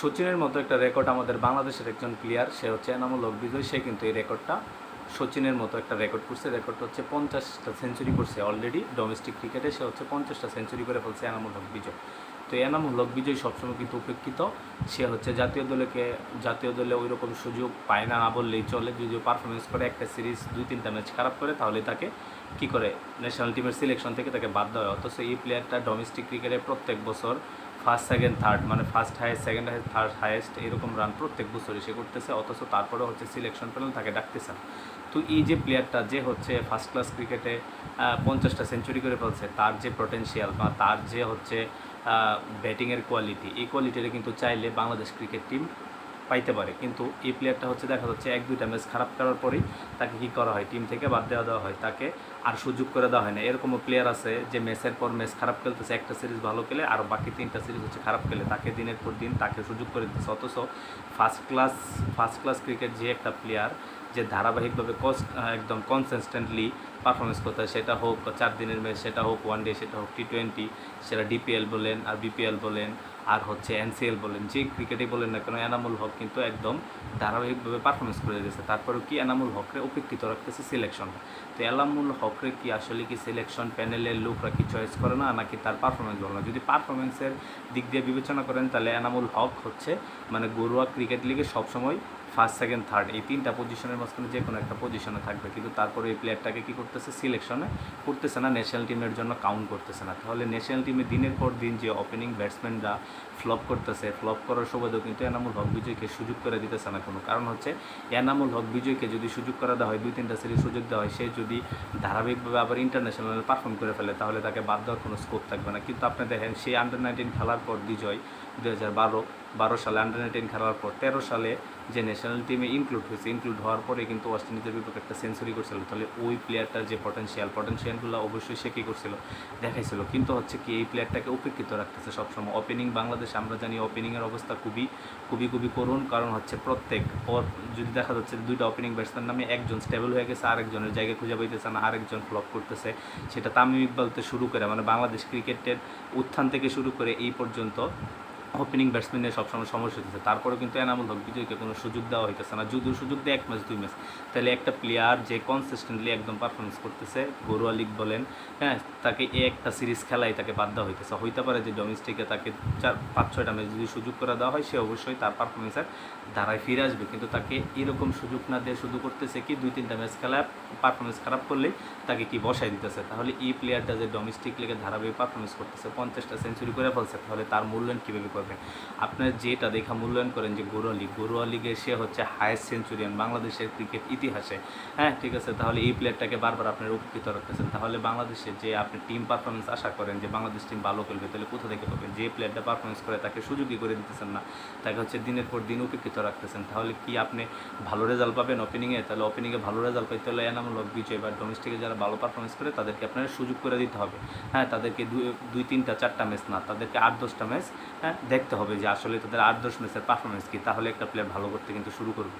সচিনের মতো একটা রেকর্ড আমাদের বাংলাদেশের একজন প্লেয়ার সে হচ্ছে এনামুল হক বিজয়, সে কিন্তু এই রেকর্ডটা সচিনের মতো একটা রেকর্ড করছে। রেকর্ডটা হচ্ছে পঞ্চাশটা সেঞ্চুরি করছে অলরেডি ডোমেস্টিক ক্রিকেটে সে হচ্ছে পঞ্চাশটা সেঞ্চুরি করে ফেলছে এনামুল হক বিজয়। তো এনামুল হক বিজয় সবসময় কিন্তু উপেক্ষিত। সে হচ্ছে জাতীয় দলকে, জাতীয় দলে ওই রকম সুযোগ পায় না না বললেই চলে। যদিও পারফরমেন্স করে একটা সিরিজ দুই তিনটা ম্যাচ খারাপ করে, তাহলে তাকে কি করে? ন্যাশনাল টিমের সিলেকশন থেকে তাকে বাদ দেওয়া হয়। অথচ এই প্লেয়ারটা ডোমেস্টিক ক্রিকেটে প্রত্যেক বছর ফার্স্ট সেকেন্ড থার্ড মানে first highest second highest third highest এরকম রান প্রত্যেক বছরই সে করতেছে, অথচ তারপরে হচ্ছে সিলেকশন প্যানেল তাকে ডাকতেছে তো এই যে প্লেয়ারটা যে হচ্ছে ফার্স্ট ক্লাস ক্রিকেটে পঞ্চাশটা সেঞ্চুরি করে ফেলছে, তার যে পটেনশিয়াল বা তার যে হচ্ছে ব্যাটিংয়ের কোয়ালিটি এই কোয়ালিটিটা কিন্তু চাইলে বাংলাদেশ ক্রিকেট টিম পাইতে পারে। কিন্তু এই প্লেয়ারটা হচ্ছে দেখা যাচ্ছে এক, দুইটা ম্যাচ খারাপ করার পরেই তাকে কী করা হয়? টিম থেকে বাদ দেওয়া দেওয়া হয়। তাকে আর সুযোগ করে দেওয়া হয় না। এরকমও প্লেয়ার আছে যে ম্যাচের পর ম্যাচ খারাপ খেলতেছে, একটা সিরিজ ভালো খেলে আর বাকি তিনটা সিরিজ হচ্ছে খারাপ খেলে। তাকে দিনের পর দিন তাকে সুযোগ করে দিতেছে। অথচ first class first class cricket যে একটা প্লেয়ার যে ধারাবাহিকভাবে কস একদম কনসিস্টেন্টলি পারফরমেন্স করতে হয়, সেটা হোক চার দিনের ম্যাচ সেটা হোক ওয়ান ডে সেটা হোক টি টোয়েন্টি সেটা ডিপিএল বলেন আর বিপিএল বলেন আর হচ্ছে এনসিএল বলেন, যে ক্রিকেটেই বলেন না কেন, এনামুল হক কিন্তু একদম ধারাবাহিকভাবে পারফরমেন্স করে দিয়েছে। তারপরেও কি এনামুল হকরে উপেক্ষিত রাখতেছে? সিলেকশন তো এনামুল হকরে কি আসলে কি সিলেকশন প্যানেলের লোকরা কি চয়েস করে না, নাকি তার পারফরমেন্স ভালো না? যদি পারফরমেন্সের দিক দিয়ে বিবেচনা করেন, তাহলে এনামুল হক হচ্ছে মানে গরুয়া ক্রিকেট লিগে সবসময় ফার্স্ট সেকেন্ড থার্ড এই তিনটা পজিশনের মাঝখানে যে কোনো একটা পজিশনে থাকবে। কিন্তু তারপরে এই প্লেয়ারটাকে কী করতেছে? সিলেকশনে করতেছে না ন্যাশনাল টিমের জন্য কাউন্ট করতেছে না। তাহলে ন্যাশনাল টিমে দিনের পর দিন যে ওপেনিং ব্যাটসম্যানরা ফ্লপ করতেছে ফ্লপ করার সুবাদেও কিন্তু এনামুল হক বিজয়কে সুযোগ করে দিতেছে না কোনো। কারণ হচ্ছে, এনামুল হক বিজয়কে যদি সুযোগ করা দেওয়া হয়, দুই, তিনটা সিরিজ সুযোগ দেওয়া হয়, সে যদি ধারাবাহিকভাবে আবার ইন্টারন্যাশনাল পারফর্ম করে ফেলে, তাহলে তাকে বাদ দেওয়ার কোনো স্কোপ থাকবে না। কিন্তু আপনি দেখেন সেই আন্ডার নাইনটিন খেলার পর বিজয় দু হাজার বারো বারো সালে আন্ডার নাইনটিন খেলার পর তেরো সালে যে ন্যাশনাল টিমে ইনক্লুড হয়েছে ইনক্লুড হওয়ার পরে কিন্তু ওয়েস্ট ইন্ডিজের বিপক্ষে একটা সেঞ্চুরি করছিল। তাহলে ওই প্লেয়ারটার যে পটেনশিয়াল পটেনশিয়ালগুলো অবশ্যই সে কী করছিল? দেখাইছিল। কিন্তু হচ্ছে কি, এই প্লেয়ারটাকে উপেক্ষিত রাখতেছে সবসময়। ওপেনিং বাংলাদেশ, আমরা জানি ওপেনিংয়ের অবস্থা খুবই খুবই খুবই করুণ। কারণ হচ্ছে প্রত্যেক ওর যদি দেখা যাচ্ছে দুইটা ওপেনিং ব্যাটসম্যান নামে একজন স্টেবল হয়ে গেছে, আরেকজনের জায়গায় খুঁজে পাইতেছে না, আরেকজন ফ্লপ করতেছে। সেটা তামিম ইকবালতে শুরু করে মানে বাংলাদেশ ক্রিকেটের উত্থান থেকে শুরু করে এই পর্যন্ত ওপেনিং ব্যাটসম্যানের সবসময় সমস্যা হতেছে তারপরেও কিন্তু এনামুল হক বিজয়কে কোনো সুযোগ দেওয়া হইতেছে না। যদিও সুযোগ দেয় এক ম্যাচ, দুই ম্যাচ, তাহলে একটা প্লেয়ার যে কনসিস্টেন্টলি একদম পারফরমেন্স করতেছে, ঘরোয়া লিগ বলেন হ্যাঁ তাকে এই একটা সিরিজ খেলাই তাকে বাদ দেওয়া হইতেছে। হইতে পারে যে ডোমেস্টিকে তাকে চার, পাঁচ, ছয়টা ম্যাচ যদি সুযোগ করে দেওয়া হয়, সে অবশ্যই তার পারফরমেন্সের ধারায় ফিরে আসবে। কিন্তু তাকে এরকম সুযোগ না দিয়ে শুধু করতেছে কি, দুই, তিনটা ম্যাচ খেলা পারফরমেন্স খারাপ করলেই তাকে কি বসাই দিতেছে? তাহলে এই প্লেয়ারটা যে ডোমেস্টিক লিগে ধারাবাহিক পারফরমেন্স করতেছে, পঞ্চাশটা সেঞ্চুরি করে ফেলছে, তাহলে তার মূল্যায়ন কীভাবে করবে। আপনার যেটা দেখা মূল্যায়ন করেন যে ঘরোয়া লিগ ঘরোয়া লিগে সে হচ্ছে হায়েস্ট সেঞ্চুরিয়ান বাংলাদেশের ক্রিকেট ইতিহাসে। হ্যাঁ ঠিক আছে? তাহলে এই প্লেয়ারটাকে বারবার আপনার উপকৃত রাখতেছেন। তাহলে বাংলাদেশে যে আপনি টিম পারফরমেন্স আশা করেন যে বাংলাদেশ টিম ভালো খেলবে, তাহলে কোথা থেকে পাবেন? যে প্লেয়ারটা পারফরমেন্স করে তাকে সুযোগই করে দিতেছেন না, তাকে হচ্ছে দিনের পর দিন উপেক্ষিত রাখতেছেন। তাহলে কি আপনি ভালো রেজাল্ট পাবেন ওপেনিংয়ে তাহলে ওপেনিংয়ে ভালো রেজাল্ট পাইতে হলে এনামূল হক, বিজয় বা ডোমেস্টিকে যারা ভালো পারফরমেন্স করে, তাদেরকে আপনার সুযোগ করে দিতে হবে। হ্যাঁ তাদেরকে দুই তিনটা, চারটা ম্যাচ না, তাদেরকে আট, দশটা ম্যাচ হ্যাঁ দেখতে হবে যে আসলে তাদের আট দশ ম্যাচের পারফরমেন্স কী, তাহলে একটা প্লেয়ার ভালো করতে কিন্তু শুরু করবে।